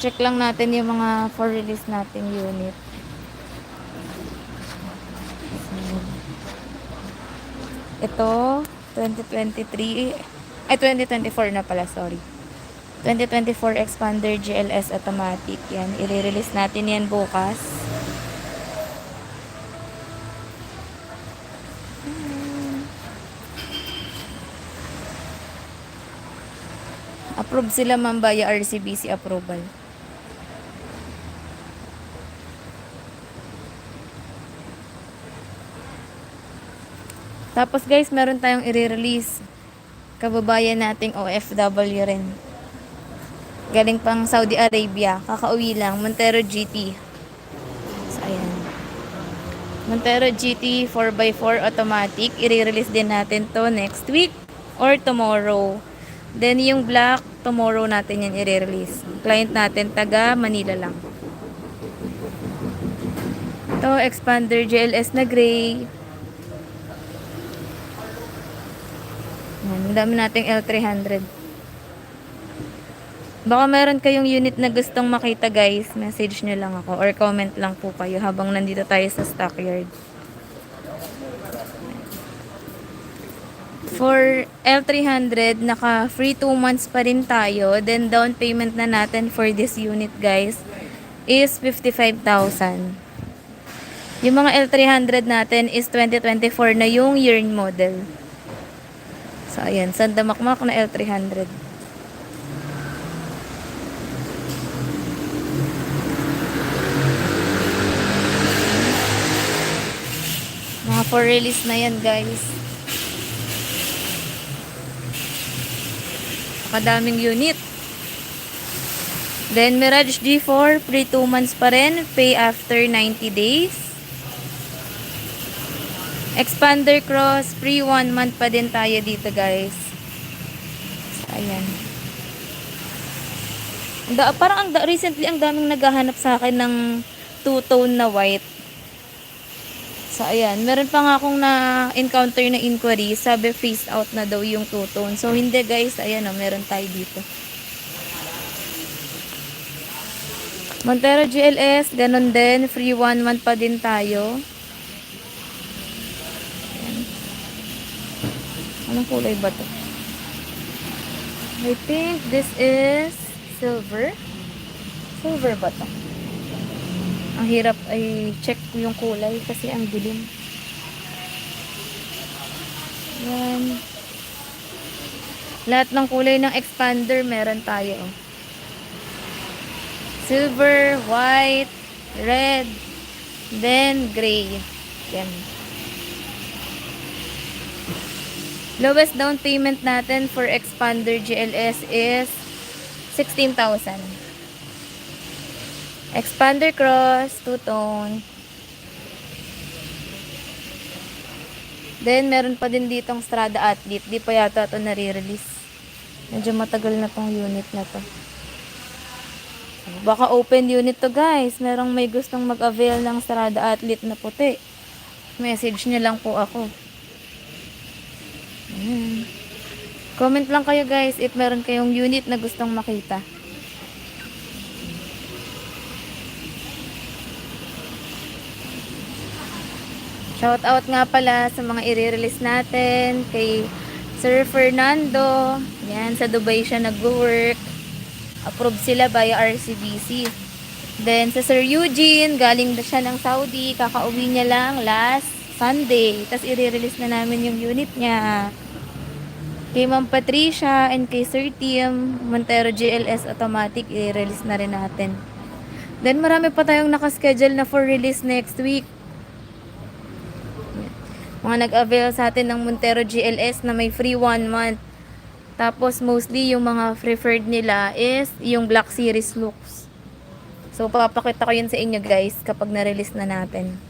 check lang natin yung mga for release nating unit. Ito, 2023, ay 2024 na pala, sorry. 2024 Expander GLS Automatic. Yan, i-release natin yan bukas. Approve sila via RCBC approval. Tapos guys, meron tayong i-release. Kababayan nating OFW rin. Galing pang Saudi Arabia. Kakauwi lang. Montero GT. So, ayan. Montero GT 4x4 automatic. I-release din natin to next week or tomorrow. Then yung black, tomorrow natin yan i-release. Client natin, taga Manila lang. To expander GLS na gray. Yan, ang dami nating L300. Baka meron kayong unit na gustong makita guys, message nyo lang ako or comment lang po kayo habang nandito tayo sa stockyard. For L300, naka free 2 months pa rin tayo. Then down payment na natin for this unit guys is 55,000. Yung mga L300 natin is 2024 na yung year model. So, ayan. Sanda makmak na L300. Mga for release na yan, guys. Kadaming unit. Then, Mirage G4, free 2 months pa rin. Pay after 90 days. Expander Cross, free 1 month pa din tayo dito, guys. So, ayan. Da, parang ang da, recently ang daming naghahanap sa akin ng two-tone na white. So, ayan. Meron pa nga akong na-encounter na inquiry. Sabi, face out na daw yung two-tone. So, hindi guys. Ayan o, meron tayo dito. Montero GLS, ganun din. Free one month pa din tayo. Anong kulay ba to? I think this is silver. Silver ba to? Ang hirap ay check yung kulay kasi ang dilim. Yan. Lahat ng kulay ng expander meron tayo. oh. Silver, white, red, then gray. Yan. Lowest down payment natin for expander GLS is 16,000. Expander cross, two-tone. Then, meron pa din ditong Strada Athlete. Di pa yata ito nare-release. Medyo matagal na tong unit na to. Baka open unit to guys. Merong may gustong mag-avail ng Strada Athlete na puti. Message nyo lang po ako. Comment lang kayo guys if meron kayong unit na gustong makita. Shout out nga pala sa mga i-release natin kay Sir Fernando. Yan, sa Dubai siya nag-work. Approve sila via RCBC. Then sa Sir Eugene, galing na siya ng Saudi. Kakauwi niya lang last Sunday. Tapos i-release na namin yung unit niya. Kay Ma'am Patricia and kay Sir Tim, Montero GLS Automatic, i-release na rin natin. Then marami pa tayong nakaschedule na for release next week mga nag-avail sa atin ng Montero GLS na may free 1 month. Tapos mostly yung mga preferred nila is yung Black Series looks. So papakita ko yun sa inyo guys kapag na-release na natin.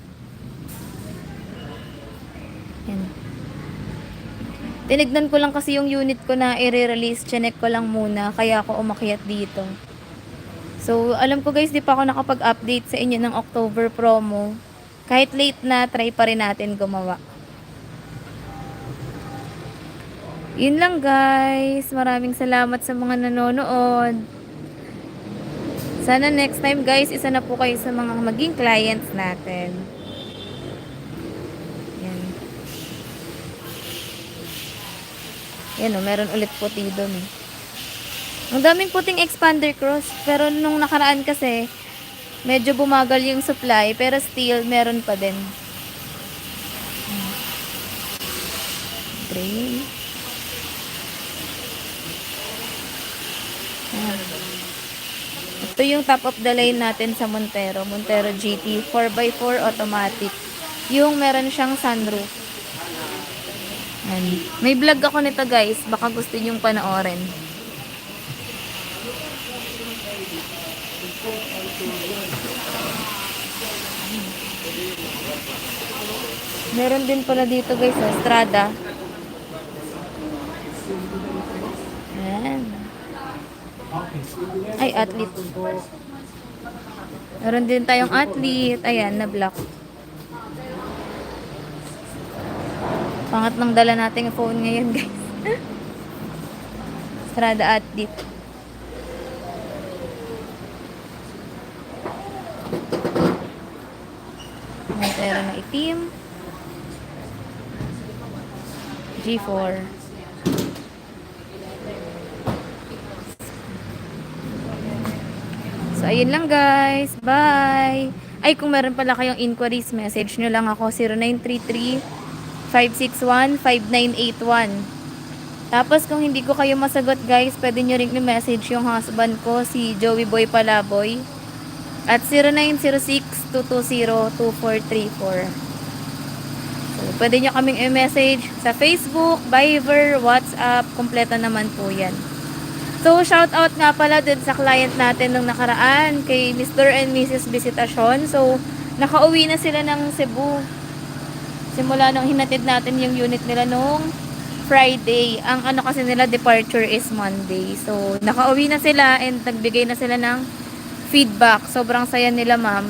Tinignan ko lang kasi yung unit ko na i-release. Chinek ko lang muna kaya ako umakyat dito. So alam ko guys di pa ako nakapag-update sa inyo ng October promo. Kahit late na, try pa rin natin gumawa. Yun lang guys. Maraming salamat sa mga nanonood. Sana next time guys, isa na po kayo sa mga maging clients natin. Yan. Yan o, meron ulit puti doon eh. Ang daming puting expander cross. Pero nung nakaraan kasi, medyo bumagal yung supply. Pero still, meron pa din. Gray. Ito yung top of the line natin sa Montero. Montero GT 4x4 automatic. Yung meron siyang sunroof. Ayan. May vlog ako nito guys. Baka gusto nyong panoorin. Meron din pala dito guys sa Strada. Ayan. Ay, athlete. Meron din tayong athlete. Ayan, na black. Pangat ng dala nating phone ngayon, guys. Strada athlete. Montero na itim. G4. So, ayun lang guys. Bye! Ay, kung meron pala kayong inquiries, message nyo lang ako 0933-561-5981. Tapos, kung hindi ko kayo masagot guys, pwede nyo rin message yung husband ko, si Joey Boy Palaboy. At 0906-220-2434. So, pwede nyo kaming i-message sa Facebook, Viber, WhatsApp, kompleto naman po yan. So, shout out nga pala dun sa client natin nung nakaraan kay Mr. and Mrs. Visitation. So, nakauwi na sila ng Cebu. Simula nung hinatid natin yung unit nila nung Friday. Ang ano kasi nila departure is Monday. So, nakauwi na sila and nagbigay na sila ng feedback. Sobrang saya nila, ma'am.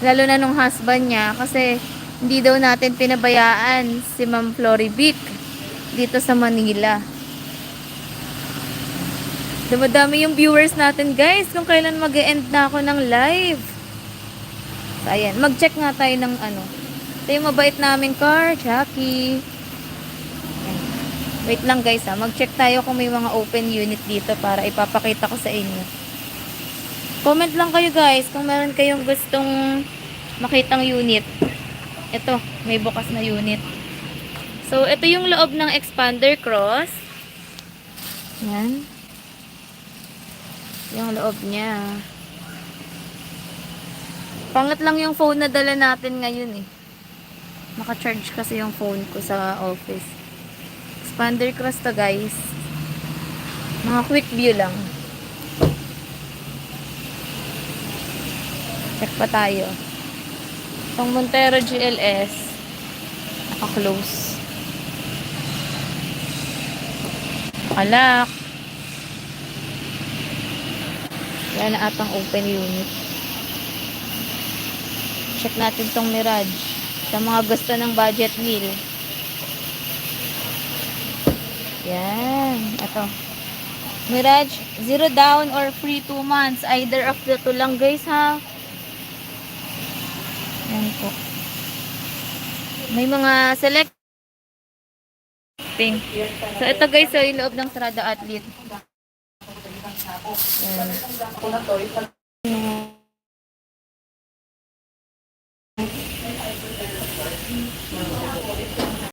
Lalo na nung husband niya kasi hindi daw natin pinabayaan si Ma'am Floribic dito sa Manila. Dumadami yung viewers natin, guys. Kung kailan mag end na ako ng live. So, ayan. Mag-check nga tayo ng ano. Ito yung mabait naming car. Ayan. Wait lang, guys, ha. Mag-check tayo kung may mga open unit dito para ipapakita ko sa inyo. Comment lang kayo, guys, kung meron kayong gustong makitang unit. Ito, may bukas na unit. So, ito yung loob ng expander cross. Yan. Yung loob niya. Pangat lang yung phone na dala natin ngayon eh. Naka-charge kasi yung phone ko sa office. Expander cross to guys. Mga quick view lang. Check pa tayo. Itong Montero GLS. Naka-close. Naka-lock. Wala na atang open unit. Check natin tong Mirage. Sa mga gusto ng budget meal. Yan. Ito. Mirage, zero down or free 2 months. Either of the two lang guys ha. Yan po. May mga select pink. So ito guys, so yung loob ng Strada Athlete. Yan.